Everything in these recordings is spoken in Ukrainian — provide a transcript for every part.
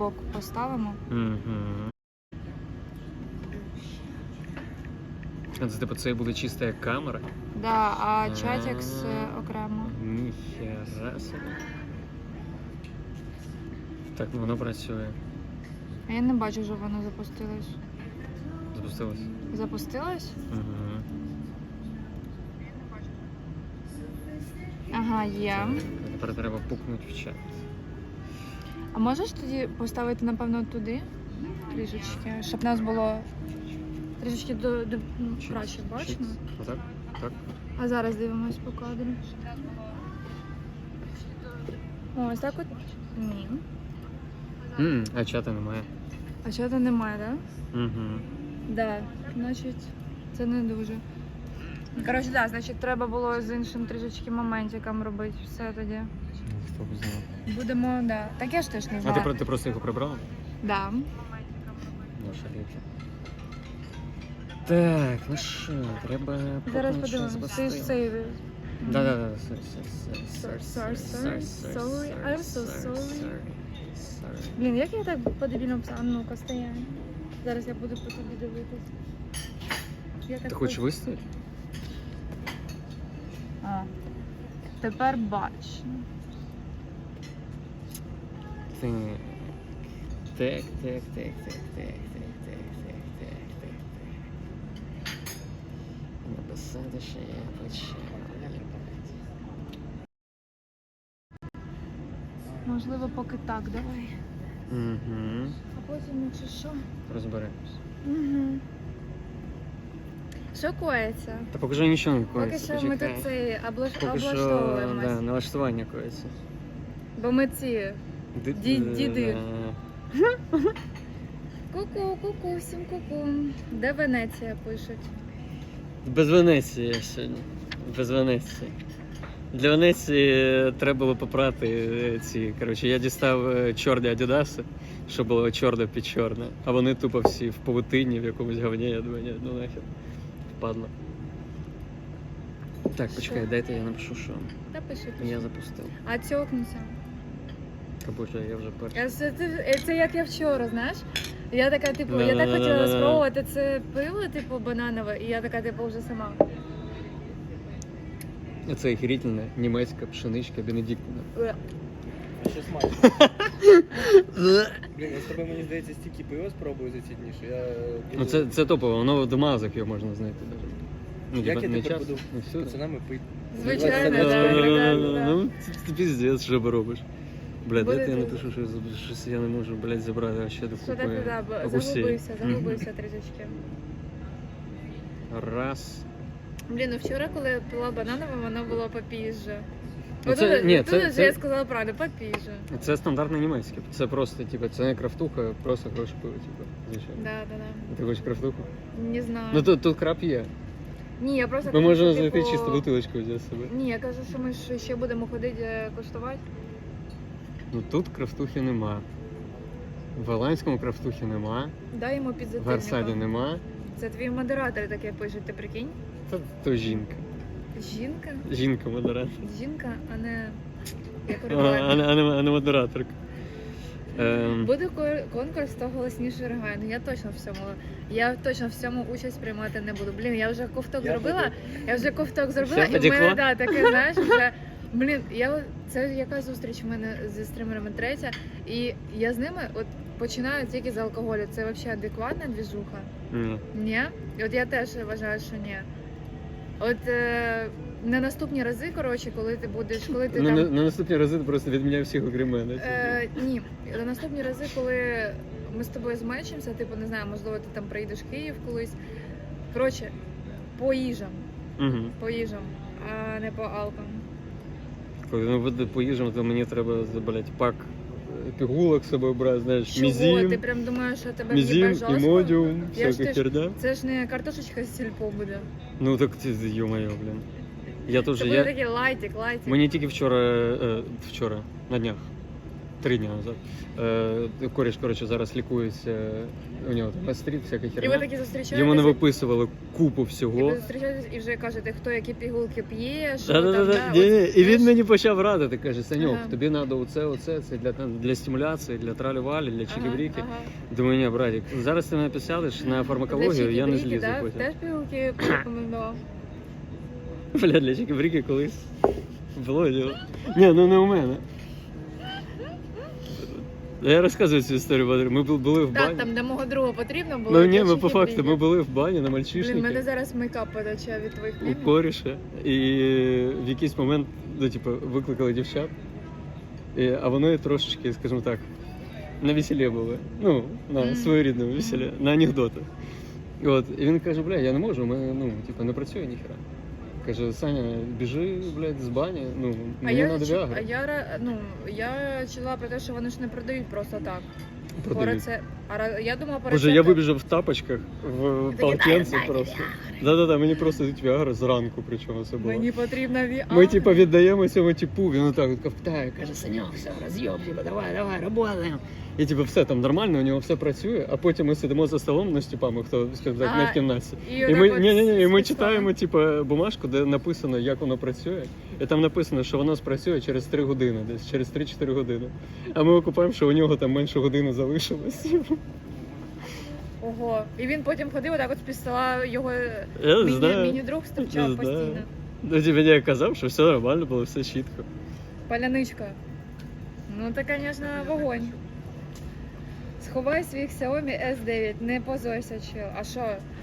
бок поставимо. Угу. Це типу це буде чиста як камера. Да, а чатик з е, окремо. Ніхера собі. Так, ну воно працює. А я не бачу, що воно запустилось. Запустилось. Запустилось? Угу. Ага, є. Тепер треба пукнути в чат. А можеш тоді поставити, напевно, туди трішечки, щоб нас було трішечки до, до ну, краще бачно. Отак? Так? А зараз дивимось по кадру. О, ось так от. Ні. М, а чата немає. А чого немає, так? Да? Угу. Да, значить, це не дуже. Коротше, да, значить, треба було з іншим трішечки моментиком робити все тоді. Хто б. Будемо, да. Так я ж теж не А знаю. ти, про- ти просто його прибрала? Да. Ну, шарики. Так, ну що, треба Зараз що подивимось. Ти ж цей. Да, да, да. Sorry, sorry, Sorry, sorry, sorry, sorry, sorry, I'm so sorry. sorry. Блін, як я так по-дебільному писала? А Ну-ка, стоянь. Зараз я буду по тобі дивитись. Я так Ти хочеш виставити? А. Тепер бач. Так. Так, так, так, так, так, так, так, так, так, так. Написати, що я почав. Можливо, поки так, давай. Угу. А потім, якщо що. Розберемось. Угу. Що коїться? Та поки що нічого не коїться. Поки що ми почекай. тут цей облаш... Поки що облаштовуємось. да, налаштування коїться. Бо ми ці. Ді- діди. Ку-ку, ку-ку, всім ку-ку. Де Венеція пишуть? Без Венеції я сьогодні. Без Венеції. Для Венеції треба було попрати е, ці. Коротше, я дістав е, чорні адідаси, що було чорне під чорне. А вони тупо всі в павутині, в якомусь говні, я думаю, ні, ну нахер. Впадло. Так, почекай, дайте я напишу, що Та пиши, пиши. я запустив. А цьокнуся. Кабуша, я вже перший. Це, це, це як я вчора, знаєш? Я така, типу, я так хотіла спробувати це пиво, типу, бананове, і я така, типу, вже сама. Це охерительна німецька пшеничка Бенедиктина. Е, Ще смачно. Блін, я з тобою, мені здається, стільки пива спробую за ці дні, що я Ну це, це топово, воно до мазок його можна знайти навіть. Ну, Як я не тепер буду не всюди. пацанами пити. Звичайно, да. Ну, це, це піздець, що робиш. Бля, Буде дайте я напишу, що я- щось я не можу, блядь, забрати а ще до Що ти купи. туди б- гусей. загубився, загубився трішечки. Раз. Блін, ну вчора, коли я пила бананове, воно було попізже. Ну, це- тут- ні, тут це- же це- я сказала правильно, попізже. Це стандартне німецьке. Це просто, типу, це не крафтуха, просто хороше пиво, типу, звичайно. Да, да, да. Ти хочеш крафтуху? Не знаю. Ну тут, тут крап є. Ні, я просто Ми кажу, можемо що, знайти типу, чисто бутилочку взяти з собою. Ні, я кажу, що ми ж ще будемо ходити е, коштувати. Ну тут крафтухи нема. В Аланському крафтухи нема, Дай йому в підзатильника. Гарсаді нема. Це твій модератор таке пишуть, ти прикинь? Та то жінка. Жінка? Жінка модератор. Жінка, а не як А, а, не- а, не- а не модераторка. Ем, Буде ко- конкурс, хто голосніше ригає. Ну я точно в цьому. Я точно в цьому участь приймати не буду. Блін, я вже ковток Я зробила. Я вже ковток зробила, Все, і в мене да, таке, знаєш, вже. Блін, я це яка зустріч у мене зі стримерами третя, і я з ними от починаю тільки з алкоголю. Це взагалі адекватна двіжуха? ні. Ні? І От я теж вважаю, що ні. От е, на наступні рази, коротше, коли ти будеш, коли ти Ну, там. на, на наступні рази ти просто відміняв всіх окрім мене. Е, ні, на наступні рази, коли ми з тобою змечимося, типу, не знаю, можливо, ти там приїдеш в Київ колись. Коротше, по їжам, Угу. по їжам, а не по алкам. Коли ми буде поїжджемо, то мені треба блядь, пак е, пігулок з собою брати, знаєш, Чого? мізім, Ти прям думаєш, що тебе в'їбе жорстко? імодіум, Я ж всяка херня. Це ж не картошечка з сільпо буде. Ну так ти, йо-моє, блін. Я Це теж, буде я... такий лайтик, лайтик. Мені тільки вчора, е, вчора, на днях, три дні назад. Е, коріш, коротше, зараз лікується. У нього там гастрит, всяка І ви херня. такі зустрічаєтеся? Йому не виписували купу І ви всього. зустрічаєтесь і вже кажете, хто які пігулки п'є, що там, да, да, Ні, ні. от, І він знаєш? мені почав радити. Каже, Саньок, Ага. тобі треба оце, оце, це для, для стимуляції, для тралі-валі, для. Ага, ага. Думаю, ні, братик, зараз ти мене підсядеш на фармакологію, Для я не злізу да? потім. Теж пігулки порекомендував. Бля, для чики-бріки колись було діло. Ні, ну не у мене. Я розказую цю історію, бо ми бу- були в Так, бані. там, де мого друга потрібно було. Ну ні, ми по факту, ми були в бані на Блін, мене зараз мейкап потече від твоїх у мемів. коріша. І в якийсь момент, ну, типу, викликали дівчат. І, а вони трошечки, скажімо так, на веселі були. Ну, на Мгм. своєрідному веселі, на анекдоти. І От, і він каже, бля, я не можу, у мене, ну, типу, не працює ніхера. Каже, Саня, біжи, блядь, з бані, ну, А мені я, надо чу- а я, ра- ну, я чула про те, що вони ж не продають просто так. Продають. Продають. рецеп- А ра- я думала по Боже, я вибіжав в тапочках, в полотенці «Дай, дай просто. Да-да-да, мені просто дають Віагру зранку, причому це було. Мені потрібна ві... Ми А, типу віддаємо цьому типу, він отак от ковтає, каже, Саньок, все, роз'єб, типу, давай, давай, работаємо. І типу все там нормально, у нього все працює, а потім ми сидимо за столом ну, з типами, хто скажімо так, не А, в кімнаті. І, ми, ні, ні, ні, і ми читаємо типу, бумажку, де написано, як воно працює. І там написано, що воно спрацює через 3 години, десь через 3-4 години. А ми окупаємо, що у нього там менше години залишилось. Ого. І він потім ходив, отак от з під стола його Я не міні, знаю. міні-друг Не знаю. постійно. Ну, типу, я казав, що все нормально було, все чітко. Паляничка. Ну це, звісно, вогонь. Сховай свій Xiaomi S9, не позорься, чил. А що?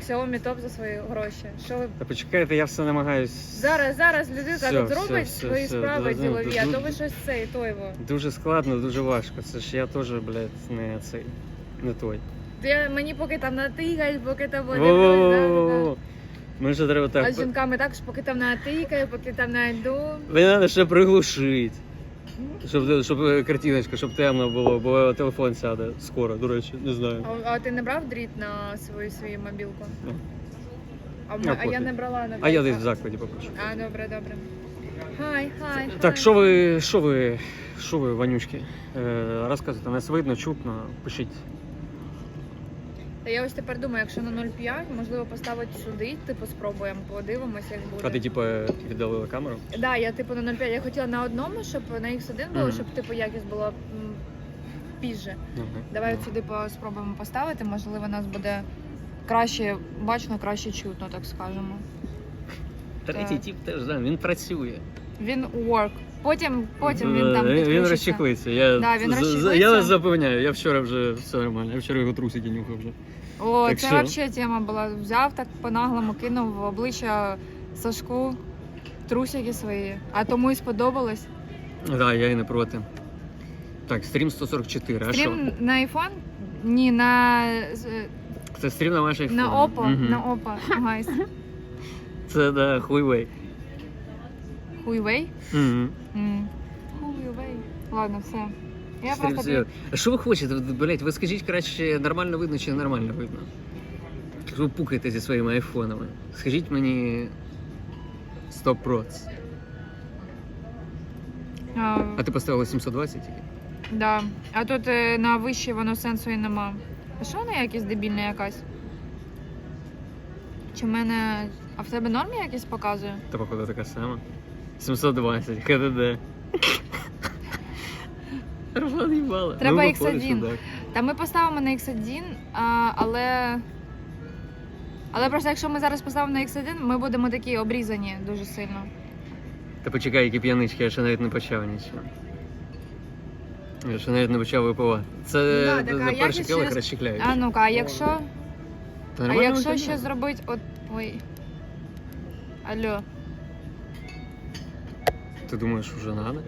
Xiaomi топ за свої гроші. Що ви Та почекайте, я все намагаюсь. зараз, зараз людина Все, тут все, зробить все, свої все, справи да, ділові, а то ви щось це і то його. Дуже складно, дуже важко. Це ж я теж, блядь, не цей, не той. Ти мені поки там натикають, поки там буде. да, да, да. Во-во-во-во. Мені ще треба А так. з жінками також поки там натикаю, поки там найду. Мені треба ще приглушити. Щоб, щоб е, картиночка, щоб темно було, бо телефон сяде скоро, до речі, не знаю. А, а ти не брав дріт на свою свою мобілку? Ні. А, в А, м- а я пофіг. не брала на А я десь в закладі попрошу. А, добре, добре. Хай, хай. Так, хай. що ви, що ви, що ви, Ванючки? Е, розказуйте, нас видно, чутно, пишіть. Та я ось тепер думаю, якщо на 0,5, можливо, поставити сюди, типу спробуємо, подивимося, як буде. А ти, типу, віддалила камеру? Да, я типу на 0,5. Я хотіла на одному, щоб на X1 було, Мгм. щоб типу якість була м, пізже. Ага. Давай от сюди по- спробуємо поставити, можливо, нас буде краще бачно, краще чутно, так скажемо. Третій Так. тип теж, да, він працює. Він work. Потім, потім він там Е, він підключиться. розчехлиться. Я, Да, він з- з- розчехлиться. я вас запевняю, я вчора вже все нормально, я вчора його трусики нюхав вже. О, Так це що? взагалі тема була. Взяв так по-наглому, кинув в обличчя Сашку трусики свої, а тому і сподобалось. Так, да, я і не проти. Так, стрім 144, а що? Стрім на iPhone? Ні, на, Це стрім на ваш iPhone. на Oppo, Мгм. на Oppo, гайс. Це да, Huawei. Huawei? Угу. М. Huawei. Ладно, все. Я просто... А що ви хочете? Блять, ви скажіть краще, нормально видно чи нормально видно? Ви пукаєте зі своїми айфонами. Скажіть мені 100 проц. А, А ти поставила 720 тільки? да. а тут е, на вищій воно сенсу і нема. А що вона якась дебільна якась? Чи в мене... А в тебе нормі якісь показує? Та походу така сама. 720, ХДД. Їбала. Треба Ну, виходить, X1. що так. Та ми поставимо на X1, а, але. Але просто якщо ми зараз поставимо на X1, ми будемо такі обрізані дуже сильно. Та почекай, які п'янички, я ще навіть не почав нічого. Я ще навіть не почав випивати. Це да, така за перший якість келих через- розчехляють. А ну-ка, а якщо. А нормально якщо виглядає. ще зробити. От. Ой. Алло. Ти думаєш, вже надо?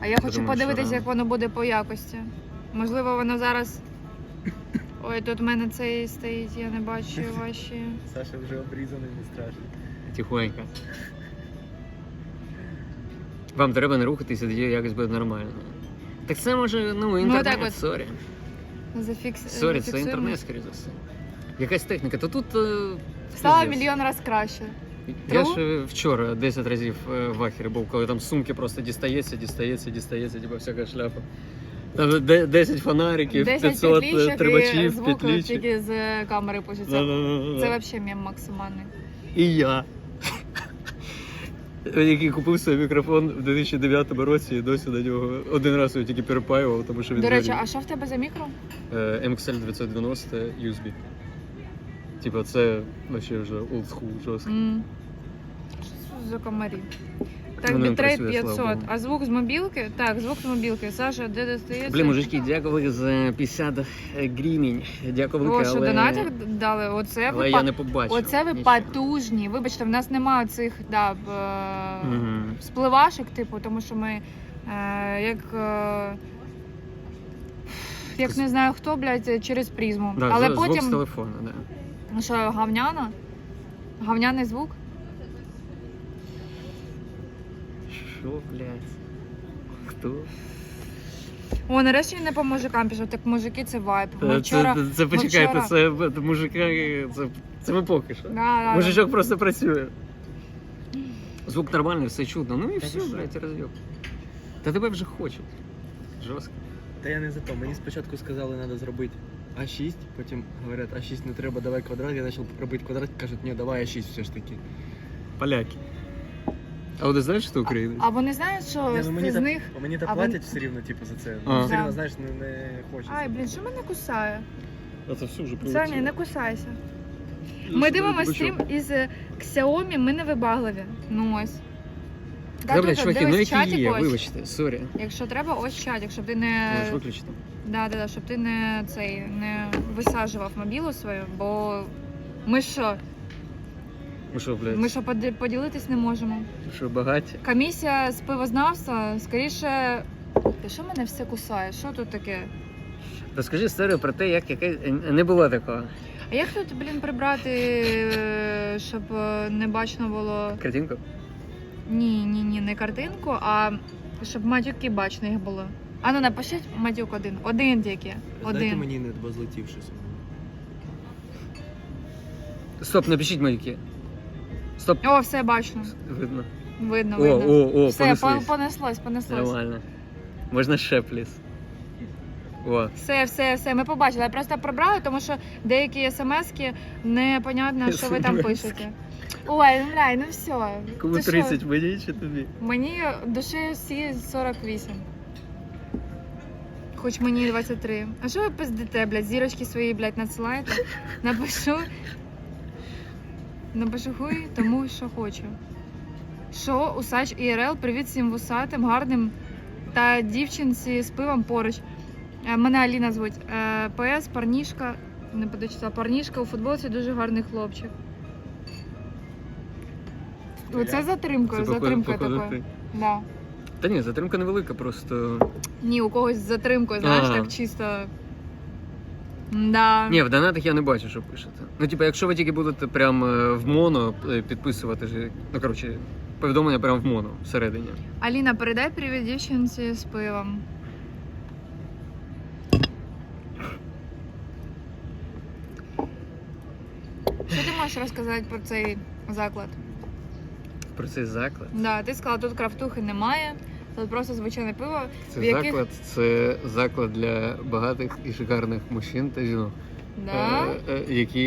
А я хочу думаю, подивитися, рано. як воно буде по якості. Можливо, воно зараз. Ой, тут в мене цей стоїть, я не бачу ваші. Саша вже обрізаний, не страшно. Тихонько. Вам треба не рухатися, тоді якось буде нормально. Так це може, ну, інтернет, так от. сорі. Зафікс... Сорі, це зафіксуємо. інтернет, скоріше за все. Якась техніка. То тут. е, Стало пиздець. мільйон разів краще. Я ж вчора 10 разів е, в ахері був, коли там сумки просто дістається, дістається, дістається, типу всяка шляпа. Там 10 фонариків, 10 500 петлічок тримачів, звук тільки з е, камери. Да-да-да-да. Це взагалі мем максимальний. І я. Який купив собі мікрофон в 2009 році і досі на нього один раз його тільки перепаював, тому що він До речі, а що в тебе за мікро? Е, MXL 990 USB. Типа це вообще вже олдскул жорстко. М. За комарі? Так, Ну, не бітрейт працює, слава 500. Богу. А звук з мобілки? Так, звук з мобілки. Саша, де достається? Блін, мужички, дякую за 50 гривень. Дякую О, велике, що але, донатик дали? Оце ви, але па- я не побачив. Оце ви нічого. потужні. Вибачте, в нас немає цих да, б, е, Мгм. спливашок, типу, тому що ми е, як. Е, як не знаю хто, блядь, через призму. Да, Але звук з потім. телефона, да. Ну що, гавняна? Гавняний звук? Що, блядь? Хто? О, нарешті він не по мужикам пішов, так мужики це вайб. Ми Це, вчора. це, це почекайте, вчора- це, це мужика, це, це ми поки що. Да, да, да. Мужичок просто працює. Звук нормальний, все чудно. Ну і Та все, ви що? блядь, роз'єб. Та тебе вже хочуть. Жорстко. Та я не за то. Мені спочатку сказали, треба зробити А6, потім говорять, А6 не треба, давай квадрат. Я почав робити квадрат, кажуть, ні, давай А6 все ж таки. Поляки. А ти знаєш, що ти українець? А вони знають, що Ні, ну мені з так, них. мені так а платять вон- все рівно, типу, за це. А. Ну, все рівно, знаєш, не, не хочеться. Ай, блін, що мене кусає? А це все вже Саня, не кусайся. Ми дивимося стрім із е, Xiaomi, ми не вибагливі. Ну ось. Та, блядь, тут чуваки, ну дивись які чатик є, ось. вибачте, сорі. Якщо треба, ось чатик, щоб ти не. Можеш виключити. Да, да, да, щоб ти не цей не висаджував мобілу свою, бо ми що? Ну що, блядь, Ми що поді- поділитись не можемо. що багаті? Комісія з пивознавства, скоріше. Ти що мене все кусає? Що тут таке? Розкажи історію про те, як яке не було такого. А як тут, блін, прибрати, е, щоб е, не бачно було. Картинку? Ні, ні, ні, не картинку, а щоб матюки бачно їх було. А ну напишіть матюк один. Один тільки. Дайте Один. мені не злетів щось. Стоп, напишіть маяки. Стоп, О, все бачно. видно. Видно, О, видно. о, о, все, по- понеслись. понеслось, понеслось. Нормально. Можна ще пліс. О, Все, все, все, ми побачили. Я просто прибрала, тому що деякі смски непонятно, що ви там пишете. Ой, ну блядь, ну все. кому Ти що? 30 мені чи тобі? Мені душі всі 48. Хоч мені 23. А що ви пиздите, блядь, зірочки свої, блядь, надсилаєте? Напишу. Напишу хуй тому, що хочу. Що, усач ІРЛ, привіт всім вусатим, гарним та дівчинці з пивом поруч. Е, Мене Аліна звуть. Е, ПС, парнішка, не подочитала, парнішка у футболці дуже гарний хлопчик. Оце затримкою, походу- затримкою походу ти. Да. Та ні, затримка невелика, просто. Ні, у когось з затримкою, знаєш, Ага. так чисто. Да. Ні, в донатах я не бачу, що пишете. Ну, типу, якщо ви тільки будете прям е, в моно е, підписувати, ж- ну коротше, повідомлення прям в моно всередині. Аліна, передай привіт дівчинці з пивом. Що ти можеш розказати про цей заклад? Про цей заклад. Да, ти сказала, тут крафтухи немає, тут просто звичайне пиво. Це В яких- заклад, це заклад для багатих і шикарних мужчин та жінок, Да? е, е, які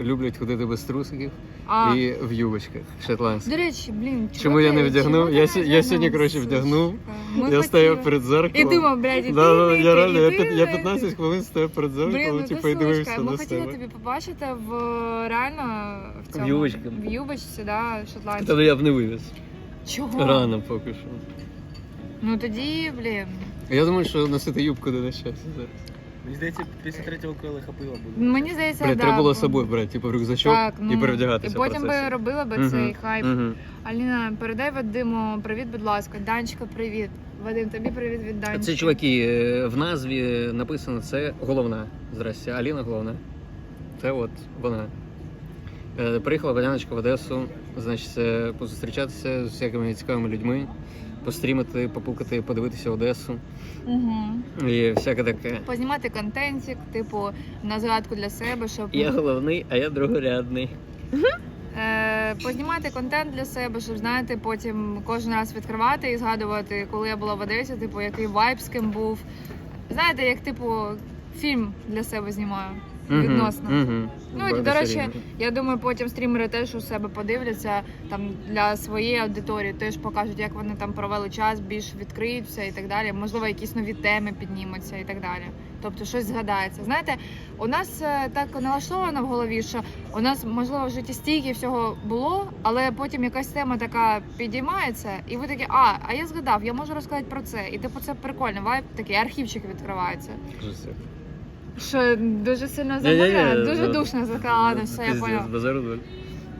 люблять ходити без трусиків А, і в юбочках шотландських. до речі, блін, чого Чому я не вдягнув? Я я вдягнув, сьогодні, коротше, вдягнув. Ми я стояв перед І думав, блядь, Да, да, ти, я реально, я, я 15 хвилин стояв перед Блін, зеркалом, ну типу, і дивився сучка. Ми хотіли себе. тобі побачити в реально в цьому юбочці. в юбочці, да, шотландській. Та я б не вивіз. Чого? Рано поки що. Ну тоді, блін. Я думаю, що носити юбку не на щастя зараз. Мені здається, після третього келиха пива буде. Мені здається, Бля, да, треба було бо- з собою брати, типу рюкзачок Так, і ну, перевдягатися. І потім би робила би Мгм, цей хайп. мгм. Аліна, передай Вадиму привіт, будь ласка. Данечка, привіт. Вадим, тобі привіт від Данечки. Це чуваки, е, в назві написано це головна. Здрасте, Аліна головна. Це от вона. Е, Приїхала Валяночка в Одесу, значить, е, позустрічатися з всякими цікавими людьми, пострімити, попукати, подивитися Одесу Угу. і всяке таке. Познімати контентик, типу, на згадку для себе, щоб Я головний, а я другорядний. Е, познімати контент для себе, щоб знаєте, потім кожен раз відкривати і згадувати, коли я була в Одесі, типу, який вайб з ким був. знаєте, як типу фільм для себе знімаю. Відносно. мгм. Ну, і, до речі. Я думаю, потім стрімери теж у себе подивляться там для своєї аудиторії, теж покажуть, як вони там провели час, більш відкриються і так далі. Можливо, якісь нові теми піднімуться і так далі. Тобто щось згадається. Знаєте, у нас е, так налаштовано в голові, що у нас можливо в житті стільки всього було, але потім якась тема така підіймається, і ви такі, а, а я згадав, я можу розказати про це. І типу це прикольно, вайб такий архівчик відкривається. Що дуже сильно Ні-ні-ні, замовляє, дуже ну, душно сказала, ладно, все, я Пиздец, поняла.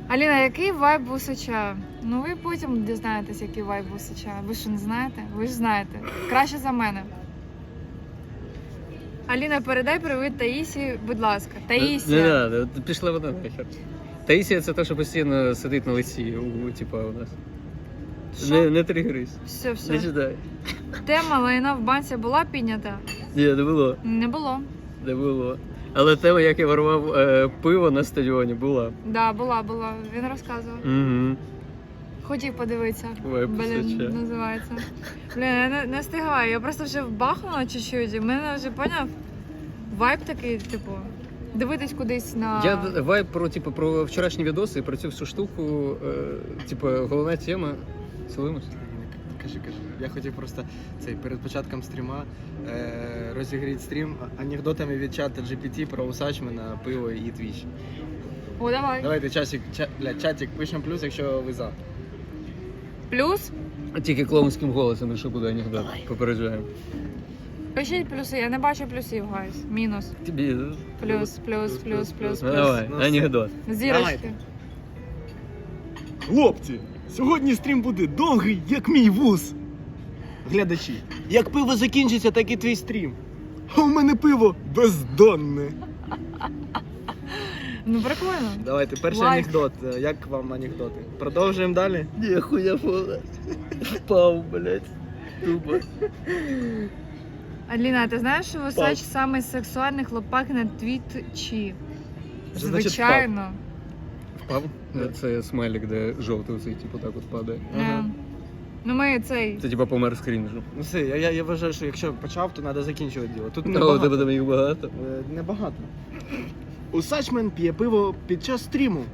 Аліна, який вайб Бусича? Ну ви потім дізнаєтесь, який вайб Бусича. Ви що не знаєте? Ви ж знаєте. Краще за мене. Аліна, передай привіт Таїсі, будь ласка. Не Таїсія. ти пішла вона нахер. Таїсія це те, що постійно сидить на лиці у типа у нас. Що? Не, не тригерись. Все, Не все. читай. Тема лайна в банці була піднята? Ні, не було. Не було. Не було. Але тема, як я ворвав е, пиво на стадіоні, була. Да, була, була. Він розказував. Угу. Хотів подивитися. Вайб Блін, називається. Блін, я не, не встигаю. Я просто вже вбахнула чуть-чуть, і в мене вже поняв. Вайб такий, типу, дивитись кудись на. Я д- вайб про типу про вчорашні відоси і про цю всю штуку. Е, типу, головна тема. Цілуємось? Кажи, кажи. Я хотів просто цей перед початком стріма е, розігріти стрім анекдотами від чата GPT про усачмена, пиво і твіч. О, давай. Давайте часик, ча, бля, чатик пишемо плюс, якщо ви за. Плюс. Тільки клоунським голосом, якщо буде анекдот. Попереджаємо. Пишіть плюси, я не бачу плюсів, гайс. Мінус. Тобі. Плюс, плюс, плюс, плюс, Ну, плюс. давай, Ну, анекдот. Зірочки. Давайте. Хлопці, сьогодні стрім буде довгий, як мій вуз. Глядачі, як пиво закінчиться, так і твій стрім. А у мене пиво бездонне. Ну прикольно. Давайте, перший Лайк. анекдот. Як вам анекдоти? Продовжуємо далі. Ні, хуя повна. Впав, блядь. Тупо. Аліна, ти знаєш, що Пап. Висач самий сексуальний хлопак на твітчі? Значить Звичайно. Впав? Це смайлик, де жовтий оцей, типу, так от падає. Ага. Ну ми цей. Це типа помер з крінжу. Ну все, я, я, я вважаю, що якщо почав, то треба закінчувати діло. Тут Але у небагато. тебе там їх багато. Е, Небагато. Усачмен п'є пиво під час стріму.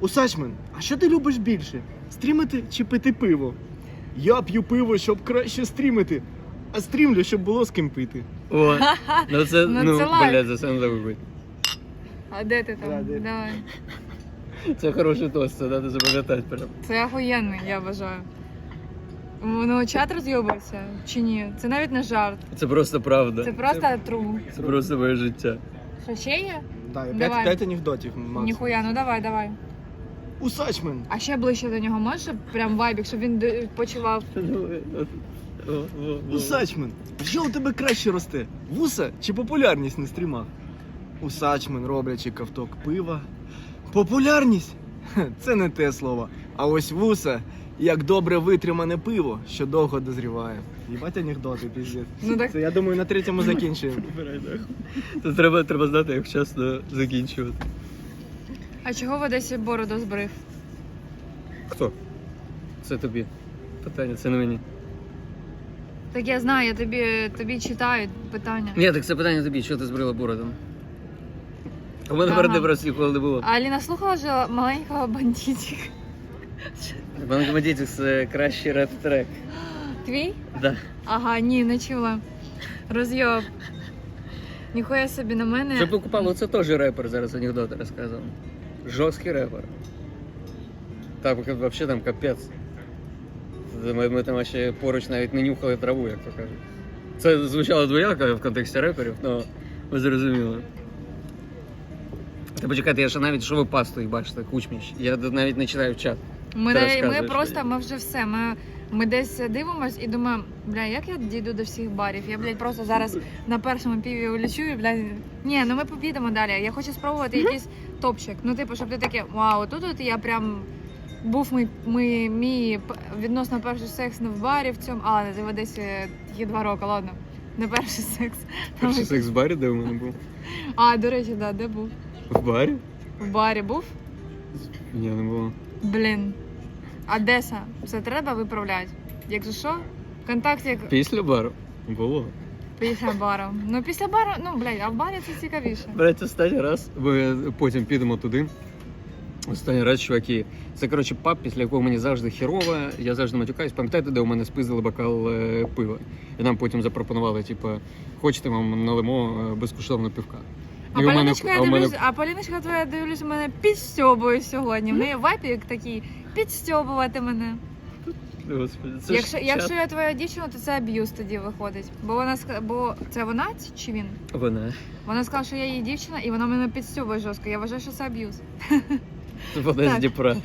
Усачмен, а що ти любиш більше? Стрімити чи пити пиво? Я п'ю пиво, щоб краще стрімити, а стрімлю, щоб було з ким пити. О, ну це, Ну, ну, це лайк. блядь, за не забудь. А де ти там? Да, де? Давай. Це хороший тост, це треба запам'ятати прям. Це охуєнний, я вважаю. Ну, чат розйобався чи ні? Це навіть не жарт. Це просто правда. Це просто тру. Це просто моє життя. Що ще є? Да, Давай. п'ять, п'ять анекдотів. Ніхуя, ну давай, давай. Усачмен, А ще ближче до нього можеш, прям вайбік, щоб він д- почував. Усачмен, що у тебе краще росте? Вуса чи популярність на стрімах? Усачмен, роблячи ковток пива. Популярність? Це не те слово. А ось вуса, як добре витримане пиво, що довго дозріває. Їбать анекдоти, піздець. Ну так Це я думаю, на третьому закінчуємо. Це треба, треба знати, як вчасно закінчувати. А чого в Одесі бороду збрив? Хто? Це тобі. Питання, це не мені. Так я знаю, я тобі, тобі читаю питання. Ні, так це питання тобі, що ти збрила бородом? У мене Ага. просто ніколи не було. А Аліна слухала вже маленького бандитика? Банкомедітик це кращий реп-трек. Твій? Да. Ага, ні, не чула. Розйоб. Ніхуя собі на мене. Що покупало, це теж репер зараз анекдоти розказував. Жорсткий репер. Так, взагалі там капець. Ми, ми там ще поруч навіть не нюхали траву, як то кажуть. Це звучало двояко в контексті реперів, але ви зрозуміли. Та почекайте, я ще навіть що ви пастою бачите, кучміч. Я навіть не читаю чат. Ми, Ти не- розказуєш ми просто, мені. ми вже все. Ми, ми десь дивимось і думаємо, бля, як я дійду до всіх барів? Я, блядь, просто зараз на першому піві улічу і, блядь, ні, ну ми підемо далі. Я хочу спробувати якийсь топчик. Ну, типу, щоб ти таке, вау, тут от я прям був мій, мій, мій п- відносно перший секс не в барі в цьому, а в Одесі є два роки, ладно. Не перший секс. Перший секс в барі, де у мене був? А, до речі, да, де був? В барі? В барі був? Ні, не було. Блін. Одеса. Це треба виправляти. Якщо що, ВКонтакті як Після бару? Було. Після бару. Ну після бару, ну блядь, а в барі це цікавіше. Блять, останній раз. Ми потім підемо туди. Останній раз, чуваки. Це коротше паб, після якого мені завжди хірово, я завжди матюкаюсь. Пам'ятаєте, де у мене спиздили бокал е, пива? І нам потім запропонували, типу, хочете вам налимо е, безкоштовно пивка. А І у мене- Поліночка, я а у мене- дивлюсь, а Поліночка твоя дивлюсь, мене підстьобує сьогодні. В неї вайпік такий підстьобувати мене. Господи, це Якщо, ж якщо я твоя дівчина, то це аб'юз тоді виходить. Бо вона ска- бо це вона чи він? Вона. Вона сказала, що я її дівчина, і вона мене підстьобує жорстко. Я вважаю, що це аб'юз. Вона з Так. Дніпра.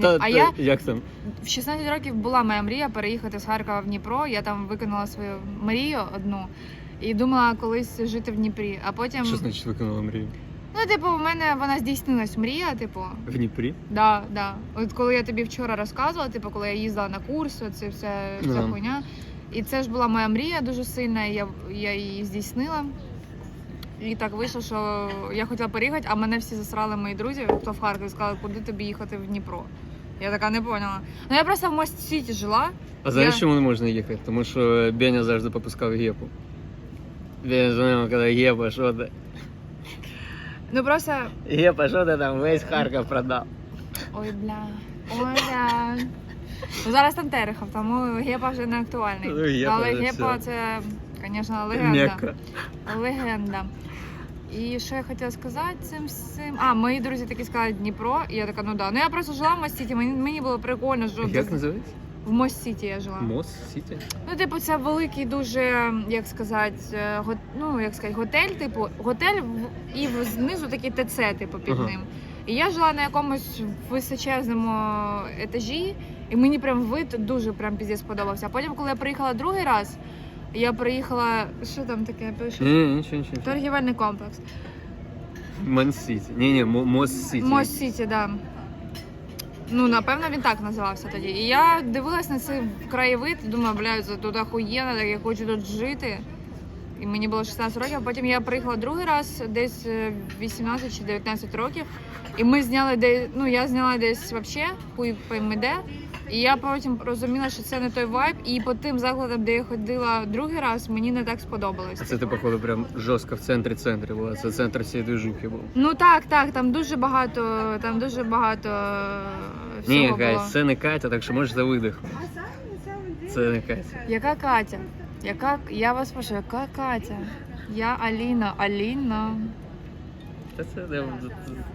Та, а та, я Як там? в 16 років була моя мрія переїхати з Харкова в Дніпро. Я там виконала свою мрію одну і думала колись жити в Дніпрі. А потім, Що значить виконала мрію? ну, типу, у мене вона здійснилась мрія, типу. В Дніпрі? Да, да. От коли я тобі вчора розказувала, типу, коли я їздила на курс, це все ця Ага. хуйня. І це ж була моя мрія дуже сильна, і я, я її здійснила. І так вийшло, що я хотіла переїхати, а мене всі засрали мої друзі, хто в Харкові, сказали, куди тобі їхати в Дніпро. Я така не поняла. Ну я просто в Мост Сіті жила. А знаєш, Я- чому не можна їхати? Тому що Беня завжди попускав гепу. Дзвонив, коли Гепа, що ти? Ну просто. Гепа, що ти там весь Харків продав? Ой, бля. Ой, бля. Ну, зараз там Терехов, тому гепа вже не актуальний. Ну, Гепа Але вже гепа все. це, звісно, легенда. Мекка. Легенда. І що я хотіла сказати цим всім? А, мої друзі такі сказали Дніпро, і я така, ну да. Ну я просто жила в Мост-Сіті, мені, мені було прикольно, що Як називається? В Мост-Сіті я жила. Мост Сіті? Ну, типу, це великий дуже, як сказати, го- ну, як сказати, готель, типу, готель в- і в- знизу такий ТЦ, типу, під Ага. ним. І я жила на якомусь височезному етажі, і мені прям вид дуже прям піздець сподобався. А потім, коли я приїхала другий раз, я приїхала. Що там таке пише? Ні, ні, нічого, нічого. Торгівельний комплекс. Мон Сіті. Ні, ні, Мо- Мост Сіті. Мост Сіті, да. Ну, напевно, він так називався тоді. І я дивилась на цей краєвид, думаю, бля, це тут охуєнно, так я хочу тут жити. І мені було 16 років, а потім я приїхала другий раз, десь е, 18 чи 19 років. І ми зняли десь, ну я зняла десь взагалі, пойми де. І я потім розуміла, що це не той вайб, і по тим закладам, де я ходила другий раз, мені не так сподобалось. А це ти, походу, прям жорстко в центрі центрі була. Це центр всієї движухи був. Ну так, так, там дуже багато, там дуже багато е, всього Ні, було. це не Катя, так що можеш за видих. Це не Катя. Яка Катя? Яка я вас прошу, яка Катя? Я Аліна. Аліна. Та це не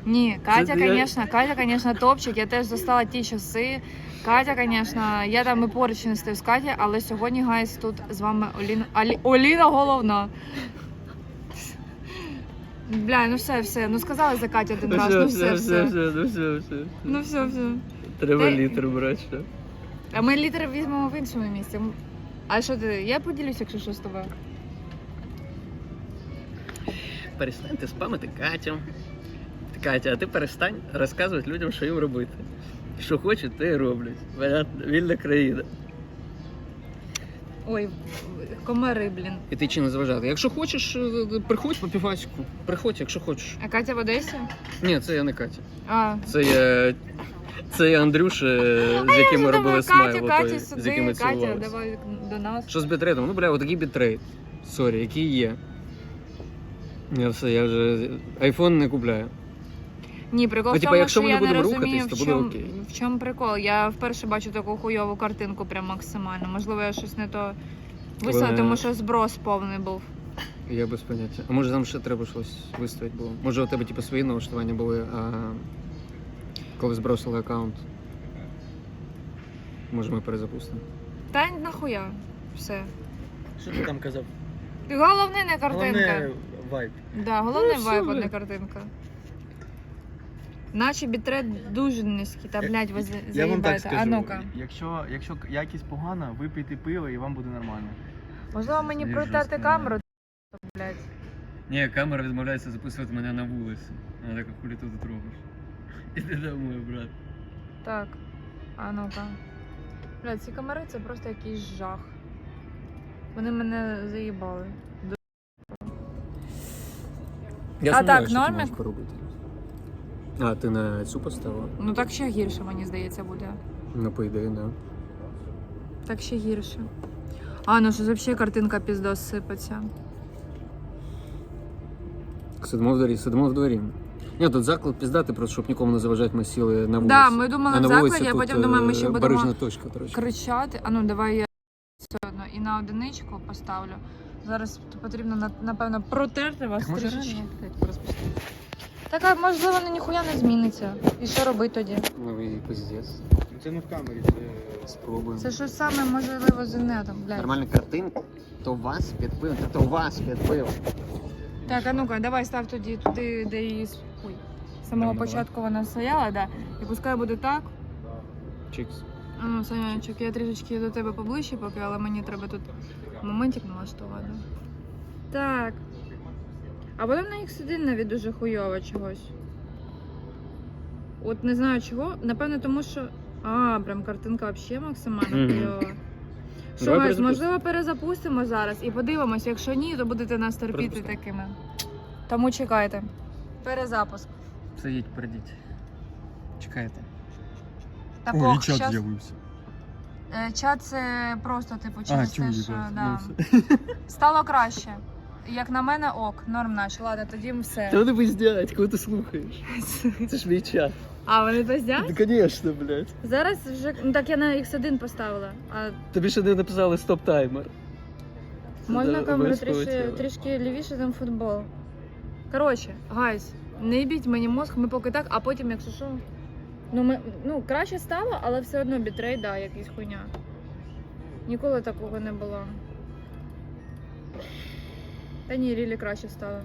Ні, Катя, я- звісно, Катя, звісно, топчик. Я теж застала ті часи. Катя, звісно, я там і поруч не стою з Катя, але сьогодні, гайс, тут з вами Оліна. Алі... Оліна головна. Бля, ну все, все. Ну сказала за Катю один раз. Ну все, все. ну все, все. Ну все, все. Треба Ти- літр брати, що? А ми літер візьмемо в іншому місці. А що ти? Я поділюся, якщо що з тобою. Перестаньте спамити Катю. Катя, а ти перестань розказувати людям, що їм робити. Що хочуть, те і роблять. Понятно? Вільна країна. Ой, комари, блін. І ти чи не заважати. Якщо хочеш, е, приходь по півасику. Приходь, якщо хочеш. А Катя в Одесі? Ні, це я не Катя. А, Це я. Це я Андрюша, з яким ми робили смайл, Катя, з яким ми Катя, цілувалися. давай до нас. Що з бітрейтом? Ну, бля, отакий бітрейт. Сорі, який є. Я все, я вже айфон не купляю. Ні, прикол Ну, в типа, тому, якщо що ми не я не будемо розумію, рухатись, в то буде чому, окей. в чому прикол. Я вперше бачу таку хуйову картинку прям максимально. Можливо, я щось не то висила, Коли- тому що зброс повний був. Я без поняття. А може там ще треба щось виставити було? Може у тебе типу свої налаштування були, а коли збросили аккаунт. Може ми перезапустимо. Та нахуя. Все. Що ти там казав? Головне не картинка. Головне вайб. Да, головне Ну, вайб, все, а не бля. картинка. Наче бітрет дуже низький, та блядь, ви Я вам так заїбаєте. скажу. А ну-ка. Якщо, якщо якість погана, випийте пиво і вам буде нормально. Можливо, мені Це протерти жорстко, камеру, блядь. Ні, камера відмовляється записувати мене на вулиці. Вона така хулі тут ти робиш. Іди домой, брат. Так, а ну-ка. Бля, ці комари це просто якийсь жах. Вони мене заїбали. Я А сумніваюся, так, що ти нормик? можеш поробити. А, ти на цю поставила? Ну так ще гірше, мені здається, буде. Ну, по ідеї, да. Так ще гірше. А, ну що взагалі картинка піздос сипеться. Сидимо в дворі, сидимо в дворі. Ні, тут заклад піздати, просто щоб нікому не заважати, ми сіли на вулиці. Да, ми думали А в на вулиці закладі, а тут, потім думаємо, ми ще е, будемо барижна точка, коротше. кричати. А ну давай я все одно і на одиничку поставлю. Зараз потрібно на- напевно протерти вас трішечки. Так, а можливо, на ніхуя не зміниться. І що робити тоді? Новий пиздец. Це не в камері, це Спробуємо. Це щось саме можливо з інетом, блядь. Нормальна картинка. То вас підпив, то вас підпив. Так, а ну-ка, давай став тоді туди, де її з- Ой. З самого Ну, давай. початку вона стояла, да. І пускай буде так. Чикс. А ну, Санячок, я трішечки до тебе поближче поки, але мені треба тут моментик налаштувати. Так. А потім на X1 навіть дуже хуйово чогось. От не знаю чого. Напевно, тому що. А, прям картинка взагалі максимально хуйова. Що, Давай гайз, перезапустимо. можливо, перезапустимо зараз і подивимось. Якщо ні, то будете нас терпіти Перезапускай. такими. Тому чекайте. Перезапуск. Сидіть, прийдіть. Чекайте. Так, ох, щас- з'явився. Е, Чат це просто, типу, через те, чую, що да. стало краще. Як на мене, ок, норм наш. Ладно, тоді все. Та вони пиздять, кого ти слухаєш? Це ж мій чат. А, вони пиздять? Ну, звісно, блядь. Зараз вже. Ну так я на X1 поставила. А Тобі ще не написали стоп-таймер. Можна камеру трішки, трішки лівіше, там футбол. Коротше, гайз, не біть мені мозг, ми поки так, а потім, якщо що. Ну, ми, ну, краще стало, але все одно бітрей, да, якийсь хуйня. Ніколи такого не було. Та ні, рілі краще стало.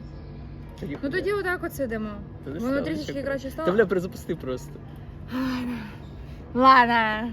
Ну тоді отак от сидимо. Не Воно стало, трішечки чекай. краще Та бля, перезапусти просто. Ладно.